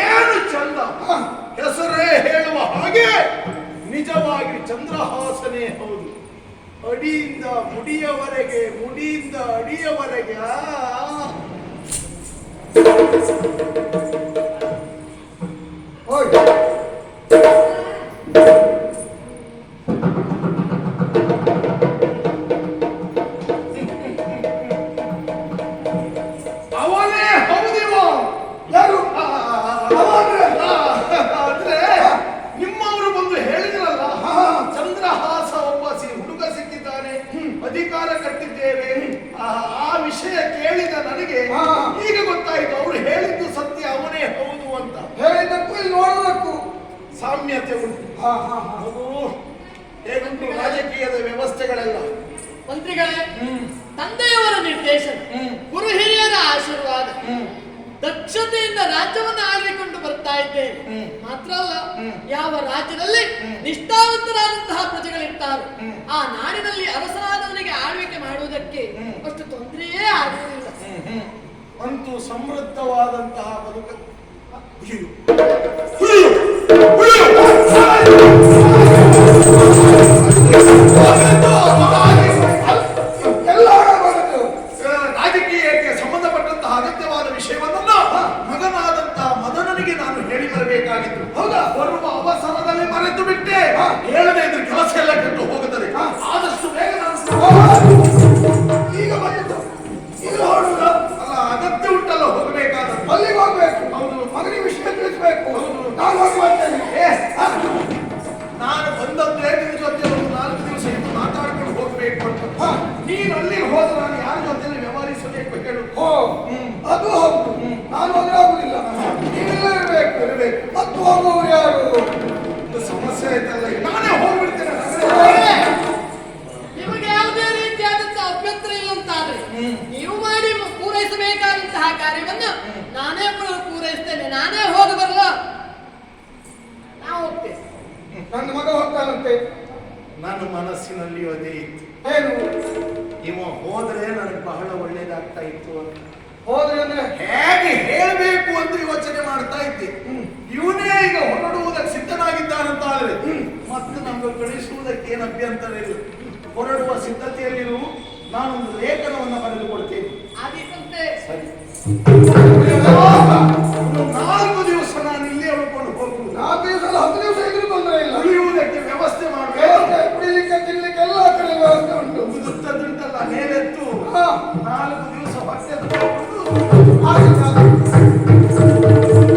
ಏನು ಚಂದ? ಹೆಸರೇ ಹೇಳುವ ಹಾಗೆ ನಿಜವಾಗಿ ಚಂದ್ರಹಾಸನೇ ಹೌದು. ಅಡಿಯಿಂದ ಮುಡಿಯವರೆಗೆ ಮುಡಿಯಿಂದ ಅಡಿಯವರೆಗೆ ಅಧಿಕಾರ ಕಟ್ಟಿದ್ದೇವೆ. ಆ, ಆ ವಿಷಯ ಕೇಳಿದ ನನಗೆ. ಈಗ ಗೊತ್ತಾಯ್ತು ಅವರು ಹೇಳಿದ್ದು ಸತ್ಯ ಅವನೇ ಹೌದು ಅಂತ. ಹೇಳಿದ್ದಕ್ಕೂ ಇಲ್ಲಿ ನೋಡೋದಕ್ಕೂ. ಸಾಮ್ಯತೆ ಉಂಟು. ಹಾ ಹಾ ಹಾ. ಹೇಗುಂಟು ರಾಜಕೀಯದ ವ್ಯವಸ್ಥೆಗಳೆಲ್ಲ? ಮಂತ್ರಿಗಳೇ ತಂದೆಯವರ ನಿರ್ದೇಶನ ಗುರು ಹಿರಿಯರ ಆಶೀರ್ವಾದ ದಕ್ಷತೆಯಿಂದ ರಾಜ್ಯವನ್ನು ಆಳಿಕೊಂಡು ಬರ್ತಾ ಇದ್ದೇವೆ. ಮಾತ್ರ ಅಲ್ಲ ಯಾವ ರಾಜ್ಯದಲ್ಲಿ ನಿಷ್ಠಾವಂತರಾದಂತಹ ಪ್ರಜೆಗಳಿರ್ತಾರೆ ಆ ನಾಡಿನಲ್ಲಿ ಅರಸರಾದವನಿಗೆ ಆಳ್ವಿಕೆ ಮಾಡುವುದಕ್ಕೆ ಅಷ್ಟು ತೊಂದರೆಯೇ ಆಗುವುದಿಲ್ಲ. ಅಂತೂ ಸಮೃದ್ಧವಾದಂತಹ ಬದುಕು ಮದನನಿಗೆ ನಾನು ಹೇಳಿ ಬರಬೇಕಾಗಿತ್ತು. ಹೌದಾ? ಬರುವ ಅವಸರದಲ್ಲಿ ಮರೆತು ಬಿಟ್ಟೆ. ಹೇಳದೆ ಇದ್ರೆ ಕೆಲಸ ಎಲ್ಲ ಕೆಟ್ಟು ಹೋಗುತ್ತದೆ. ಆದಷ್ಟು ಬೇಗ ನಾನು ಈಗ ಬಂದಿತ್ತು ಈಗ ಹೊರಡುದ. ಅಲ್ಲ ಅಗತ್ಯ ಉಂಟಲ್ಲ ಹೋಗಬೇಕಾದ ಅಲ್ಲಿಗೆ ಹೋಗ್ಬೇಕು. ಹೌದು. ಮಗನಿ ವಿಷಯ ತಿಳಿಸ್ಬೇಕು. ನಾನು ಹೋಗುವಂತೇನೆ ನಾನು ಬಂದದ್ದೇ ನಿನ್ನ ಜೊತೆ ಒಂದು ನಾಲ್ಕು ದಿವಸ ಇದ್ದು ಮಾತಾಡ್ಕೊಂಡು ಹೋಗ್ಬೇಕು ಅಂತ. ನೀನು ಹೋದ್ರೆ ನಾನು ಯಾರ ಜೊತೆ ವ್ಯವಹರಿಸಬೇಕು ಹೇಳು ಓ ಅದು ಹೌದು ನಾನು ಹೋದ್ರೆ ಆಗುದಿಲ್ಲ ನೀವೆಲ್ಲ ಇರ್ಬೇಕು ಇರ್ಬೇಕು. ಮತ್ತು ಹೋಗುವವರು ಯಾರು ಒಂದು ಸಮಸ್ಯೆ ಆಯ್ತಲ್ಲ ಈಗ ನಾನೇ ಹೋಗ್ಬಿಡ್ತೇನೆ ನಿಮಗೆ ಯಾವುದೇ ರೀತಿಯಾದಂತಹ ಅಭ್ಯಂತರ ಇಲ್ಲ ಅಂತಾದ್ರೆ ನೀವು ಮಾಡಿ ಪೂರೈಸಬೇಕಾದಂತಹ ಕಾರ್ಯವನ್ನು ನಾನೇ ಪೂರ- ಪೂರೈಸ್ತೇನೆ. ನಾನೇ ಹೋಗಿ ಬರಲ್ಲ. ನಾ ಹೋಗ್ತೇನೆ. ನನ್ನ ಮಗ ಹೋಗ್ತಾನಂತೆ. ನನ್ನ ಮನಸ್ಸಿನಲ್ಲಿ ಅದೇ ಇತ್ತು. ಏನು? ಇವ ಹೋದ್ರೆ ನನಗೆ ಬಹಳ ಒಳ್ಳೇದಾಗ್ತಾ ಇತ್ತು ಅಂತ. ಹೋದ್ರೆ ಅಂದ್ರೆ? ನಮ್ಗೆ ಕಳಿಸುವುದಕ್ಕೆ ಏನು ಅಭ್ಯಂತರ ಇಲ್ಲ ಹೊರಡುವ ಸಿದ್ಧತೆಯಲ್ಲಿರು ನಾನೊಂದು ಲೇಖನವನ್ನು ಬರೆದು ಕೊಡ್ತೇನೆ ಆದೀತಂತೆ ಸರಿ. ಒಂದು ನಾಲ್ಕು ದಿವಸ ನಾನು ಇಲ್ಲೇ ಉಳ್ಕೊಂಡು ನಾಲ್ಕು ದಿವಸ ಹತ್ತು ದಿವಸ ಇದ್ರೂ ತೊಂದರೆ ಇಲ್ಲ. ಉಳಿಯುವುದಕ್ಕೆ ವ್ಯವಸ್ಥೆ ಮಾಡಬೇಕು. ವ್ಯವಸ್ಥೆ ಕುಡಿಲಿಕ್ಕೆ ತಿನ್ಲಿಕ್ಕೆ ಎಲ್ಲ ಕಡೆ ವ್ಯವಸ್ಥೆ ಉಂಟು. ಉದುರ್ತದುಂಟಲ್ಲ ಮೇಲೆತ್ತು. ಹಾ. ನಾಲ್ಕು